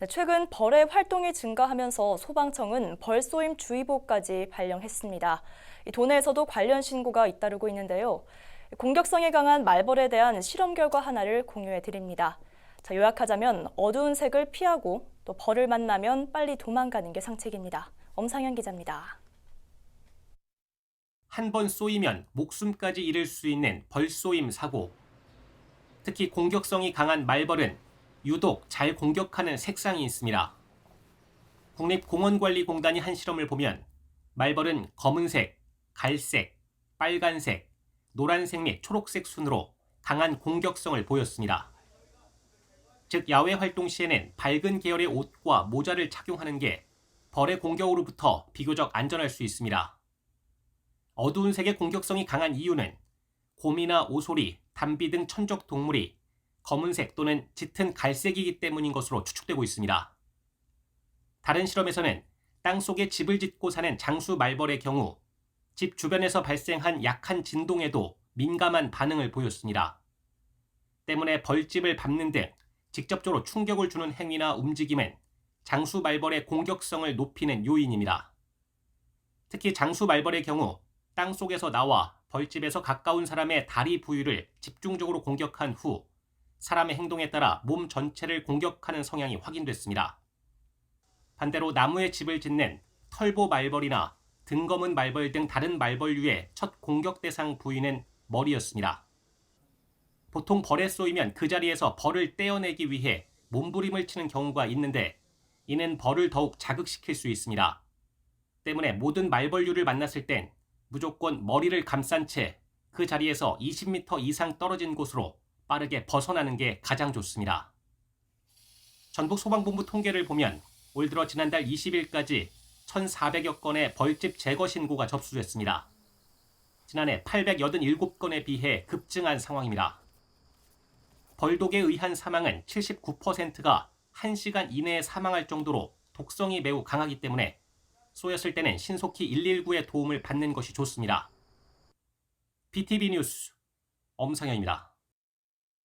네, 최근 벌의 활동이 증가하면서 소방청은 벌쏘임 주의보까지 발령했습니다. 이 도내에서도 관련 신고가 잇따르고 있는데요. 공격성이 강한 말벌에 대한 실험 결과 하나를 공유해 드립니다. 자, 요약하자면 어두운 색을 피하고 또 벌을 만나면 빨리 도망가는 게 상책입니다. 엄상현 기자입니다. 한 번 쏘이면 목숨까지 잃을 수 있는 벌쏘임 사고. 특히 공격성이 강한 말벌은 유독 잘 공격하는 색상이 있습니다. 국립공원관리공단이 한 실험을 보면 말벌은 검은색, 갈색, 빨간색, 노란색 및 초록색 순으로 강한 공격성을 보였습니다. 즉 야외 활동 시에는 밝은 계열의 옷과 모자를 착용하는 게 벌의 공격으로부터 비교적 안전할 수 있습니다. 어두운 색의 공격성이 강한 이유는 곰이나 오소리, 담비 등 천적 동물이 검은색 또는 짙은 갈색이기 때문인 것으로 추측되고 있습니다. 다른 실험에서는 땅 속에 집을 짓고 사는 장수 말벌의 경우 집 주변에서 발생한 약한 진동에도 민감한 반응을 보였습니다. 때문에 벌집을 밟는 등 직접적으로 충격을 주는 행위나 움직임은 장수 말벌의 공격성을 높이는 요인입니다. 특히 장수 말벌의 경우 땅 속에서 나와 벌집에서 가까운 사람의 다리 부위를 집중적으로 공격한 후 사람의 행동에 따라 몸 전체를 공격하는 성향이 확인됐습니다. 반대로 나무에 집을 짓는 털보 말벌이나 등검은 말벌 등 다른 말벌류의 첫 공격 대상 부위는 머리였습니다. 보통 벌에 쏘이면 그 자리에서 벌을 떼어내기 위해 몸부림을 치는 경우가 있는데 이는 벌을 더욱 자극시킬 수 있습니다. 때문에 모든 말벌류를 만났을 땐 무조건 머리를 감싼 채 그 자리에서 20m 이상 떨어진 곳으로 빠르게 벗어나는 게 가장 좋습니다. 전북 소방본부 통계를 보면 올 들어 지난달 20일까지 1,400여 건의 벌집 제거 신고가 접수됐습니다. 지난해 887건에 비해 급증한 상황입니다. 벌독에 의한 사망은 79%가 1시간 이내에 사망할 정도로 독성이 매우 강하기 때문에 쏘였을 때는 신속히 119의 도움을 받는 것이 좋습니다. BTV 뉴스 엄상현입니다.